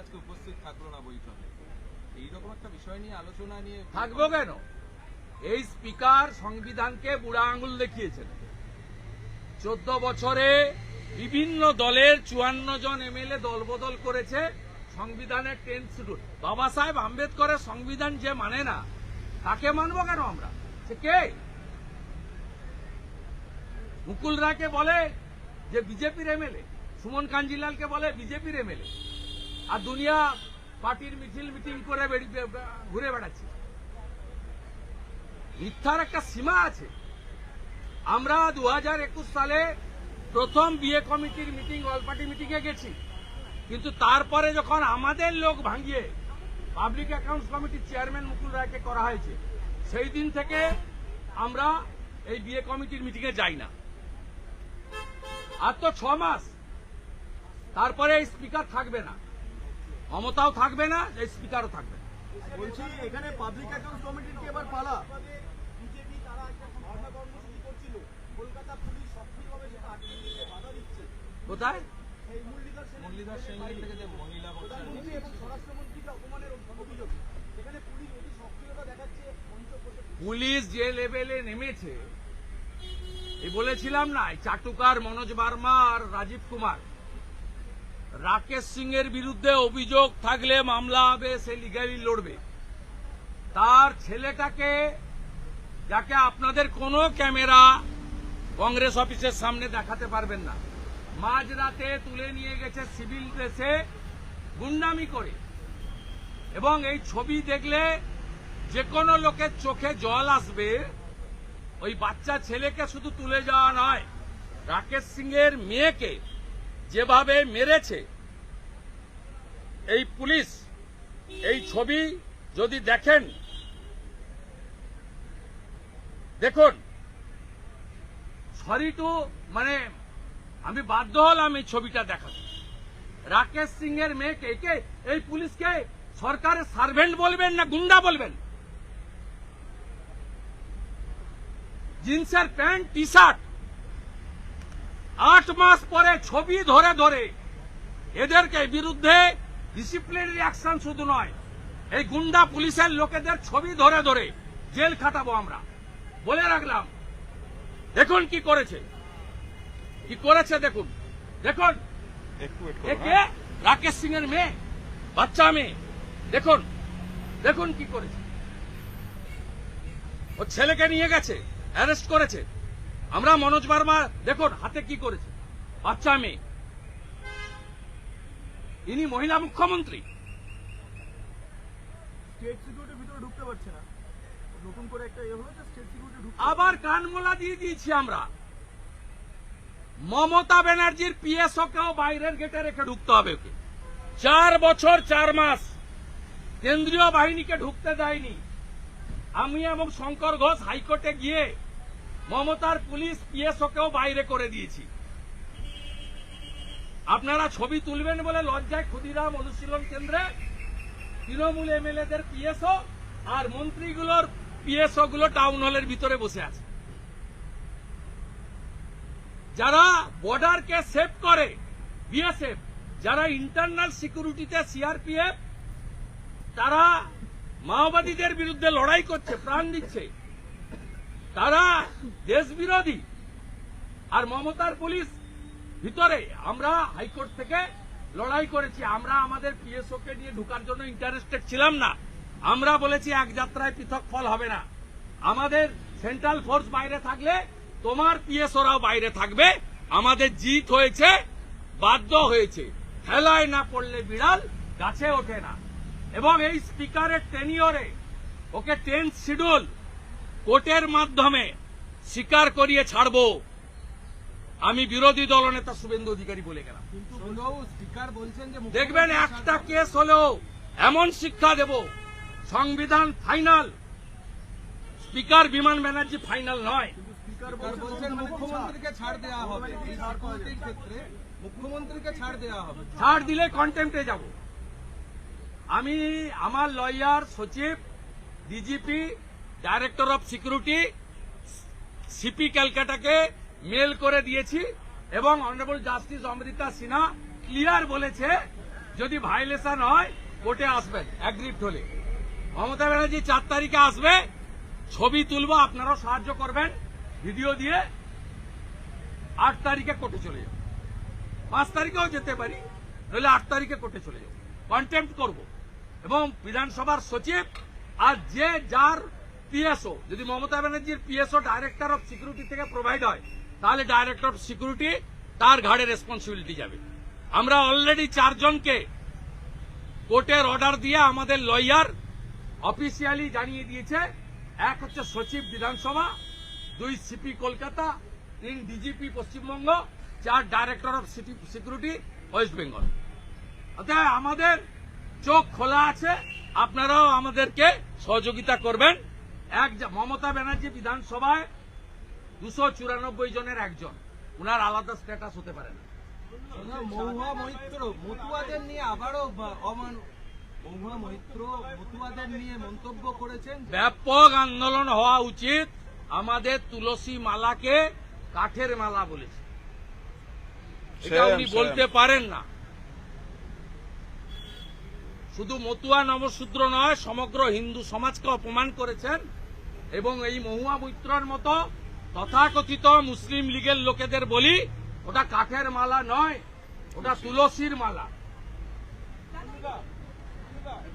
আজকে উপস্থিত থাকল না বৈঠকে। এইরকম একটা বিষয় নিয়ে আলোচনা নিয়ে থাকব কেন? এই স্পিকার সংবিধানকে বুড়া আঙুল দেখিয়েছেন। চোদ্দ বছরে বিভিন্ন দলের চুয়ান্ন জন দলবদল করেছে সংবিধানের বাবা সাহেব আম্বেদকরের সংবিধান যে মানে না, তাকে মানবো কেন আমরা? কে? মুকুল রায়কে বলে যে বিজেপির এমএলএ, সুমন কাঞ্জিলালকে বলে বিজেপির এমএলএ। আর দুনিয়া পার্টির মিছিল, মিটিং করে ঘুরে বেড়াচ্ছে। মিথ্যার একটা সীমা আছে। আমরা দু হাজার একুশ সালে প্রথম বিয়ে কমিটির মিটিং, অল পার্টি মিটিং এ গেছি। কিন্তু তারপরে যখন আমাদের লোক ভাঙিয়ে পাবলিক অ্যাকাউন্টস কমিটির চেয়ারম্যান মুকুল রায়কে করা হয়েছে, সেই দিন থেকে আমরা এই বিয়ে কমিটির মিটিং এ যাই না। আর তো ছ মাস। তারপরে এই স্পিকার থাকবে না। মমতাও থাকবে না এই স্পিকারও থাকবে বলছি এখানে পাবলিক অ্যাকাউন্ট কমিটির কি এবার পালা। বিজেপি তারা একটা ধর্ণা কর্মসূচি করছিল। কলকাতা পুলিশ সক্রিয়ভাবে সেটা আটকে বাধা দিচ্ছে। কোথায়? পুলিশ যে লেভেলে নেমেছে এই বলেছিলাম না চাটুকার মনোজ বার্মা আর রাজীব কুমার। রাকেশ সিং এর বিরুদ্ধে অভিযোগ থাকলে মামলা হবে, সে লিগালি লড়বে। তার ছেলেটাকে, যাকে আপনাদের কোনো ক্যামেরা কংগ্রেস অফিসের সামনে দেখাতে পারবেন না, মাঝরাতে তুলে নিয়ে গেছে সিভিল ড্রেসে গুন্ডামি করে। এবং এই ছবি দেখলে যে কোনো লোকের চোখে জল আসবে, ওই বাচ্চা ছেলেকে শুধু তুলে যাওয়া নয়, রাকেশ সিং এর মেয়েকে যেভাবে মেরেছে, এই পুলিশ, এই ছবি যদি দেখেন, দেখুন সরি টু মানে আমি বাধ্য হলাম এই ছবিটা দেখাতে। রাকেশ সিং এর মেয়েকে কে এই পুলিশকে সরকারের সার্ভেন্ট বলবেন না গুন্ডা বলবেন? জিন্সের প্যান্ট টি শার্ট আট মাস পরে ছবি ধরে ধরে। এদেরকে বিরুদ্ধে ডিসিপ্লিনারি অ্যাকশন শুধু নয় এই গুন্ডা পুলিশের লোকেদের ছবি ধরে ধরে জেল খাটাবো আমরা। বলে রাখলাম দেখুন কি করেছে। কি করেছে দেখুন। দেখুন একে রাকেশ সিং এর মেয়ে বাচ্চা মেয়ে। দেখুন দেখুন কি করেছে। ও ছেলেকে নিয়ে গেছে অ্যারেস্ট করেছে। আমরা মনোজ বার্মা দেখুন হাতে কি করেছে? বাচ্চা মেয়ে। ইনি মহিলা মুখ্যমন্ত্রী। আবার কানমোলা দিয়ে দিয়েছি আমরা। মমতা ব্যানার্জির পিএসও কেও বাইরের গেটে রেখে ঢুকতে হবে ওকে। চার বছর চার মাস। কেন্দ্রীয় বাহিনীকে ঢুকতে দেয়নি। আমি এবং শঙ্কর ঘোষ হাইকোর্টে গিয়ে মমতার পুলিশ পিএসও কেও বাইরে করে দিয়েছি। আপনারা ছবি তুলবেন বলে লজ্জায় ক্ষুদিরাম অনুশীলন কেন্দ্রে তৃণমূল এমএলএদের পিএসও আর মন্ত্রীগুলোর পিএসও গুলো টাউন হলের ভিতরে বসে আছে। যারা বর্ডারকে সেভ করে, বিএসএফ, যারা ইন্টারনাল সিকিউরিটিতে সিআরপিএফ, তারা মাওবাদীদের বিরুদ্ধে লড়াই করছে, প্রাণ দিচ্ছে। তারা দেশ বিরোধী আর মমতার পুলিশ ভিতরে, আমরা হাইকোর্ট থেকে লড়াই করেছি। আমরা আমাদের পিএসও কে নিয়ে ঢুকার জন্য ইন্টারেস্টেড ছিলাম না। আমরা বলেছি, এক যাত্রায় পৃথক ফল হবে না। আমাদের সেন্ট্রাল ফোর্স বাইরে থাকলে, তোমার পিএসওরাও বাইরে থাকবে। আমাদের জিত হয়েছে, বাধ্য হয়েছে। খেলায় না পড়লে বিড়াল গাছে ওঠে না। এবং এই স্পিকারের টেনিয়রে ওকে টেন্থ শিডিউল কোর্টের মাধ্যমে স্বীকার করিয়ে ছাড়বো। আমি বিরোধী দলনেতা শুভেন্দু অধিকারী বলে গেলাম। সৌরভ স্পিকার বলছেন যে দেখবেন একটা কেস হলেও এমন শিক্ষা দেব সংবিধান ফাইনাল। স্পিকার বিমান ব্যানার্জি ফাইনাল নয়। ছাড় দেওয়া হবে। এই মুখ্যমন্ত্রীর ক্ষেত্রে মুখ্যমন্ত্রীকে ছাড় দেওয়া হবে। ছাড় দিলে কন্টেম্পটে যাব। আমি আমার লয়ার সচিব DGP director of security CP ক্যালকাটাকে mail করে দিয়েছি এবং honourable justice Amrita Sinha clear বলেছে, যদি ভাইলেশন হয় কোর্টে আসবেন অ্যাগ্রিপ্ট হলে। মমতা ব্যানার্জি চার তারিখে আসবে, ছবি তুলব আপনারাও সাহায্য করবেন ভিডিও দিয়ে আট তারিখে কোর্টে চলে যাব। পাঁচ তারিখেও যেতে পারি, নইলে আট তারিখে কোর্টে চলে যাব। কন্টেম্প করব। এবং বিধানসভার সচিব আর যে যার পিএসও, যদি মমতা ব্যানার্জির পিএসও ডাইরেক্টর অফ সিকিউরিটি থেকে প্রোভাইড হয়, তাহলে ডাইরেক্টর অফ সিকিউরিটি তার ঘাড়ে রেসপন্সিবিলিটি যাবে। আমরা অলরেডি চারজনকে কোর্টের অর্ডার দিয়ে আমাদের লয়ার অফিসিয়ালি জানিয়ে দিয়েছে, এক হচ্ছে সচিব বিধানসভা, দুই সিপি কলকাতা, তিন ডিজিপি পশ্চিমবঙ্গ, চার director of security West Bengal অতএব আমাদের চোখ খোলা আছে, আপনারাও আমাদেরকে সহযোগিতা করবেন। এক মমতা ব্যানার্জি বিধানসভায় দুশো চুরানব্বই জনের একজন। উনার আলাদা স্ট্যাটাস হতে পারে না। না, মহুয়া মৈত্র মতুয়াদের নিয়ে আবারও অমান মহুয়া মৈত্র মতুয়াদের নিয়ে মন্তব্য করেছেন। ব্যাপক আন্দোলন হওয়া উচিত। আমাদের তুলসী মালাকে কাঠের মালা বলেছে। এটা উনি বলতে পারেন না। শুধু মতুয়া নবশূদ্র নয়, সমগ্র হিন্দু সমাজকে অপমান করেছেন এবং এই মহুয়া মৈত্রর মতো তথাকথিত মুসলিম লীগের লোকেদের বলি, ওটা কাঠের মালা নয়, ওটা তুলসীর মালা।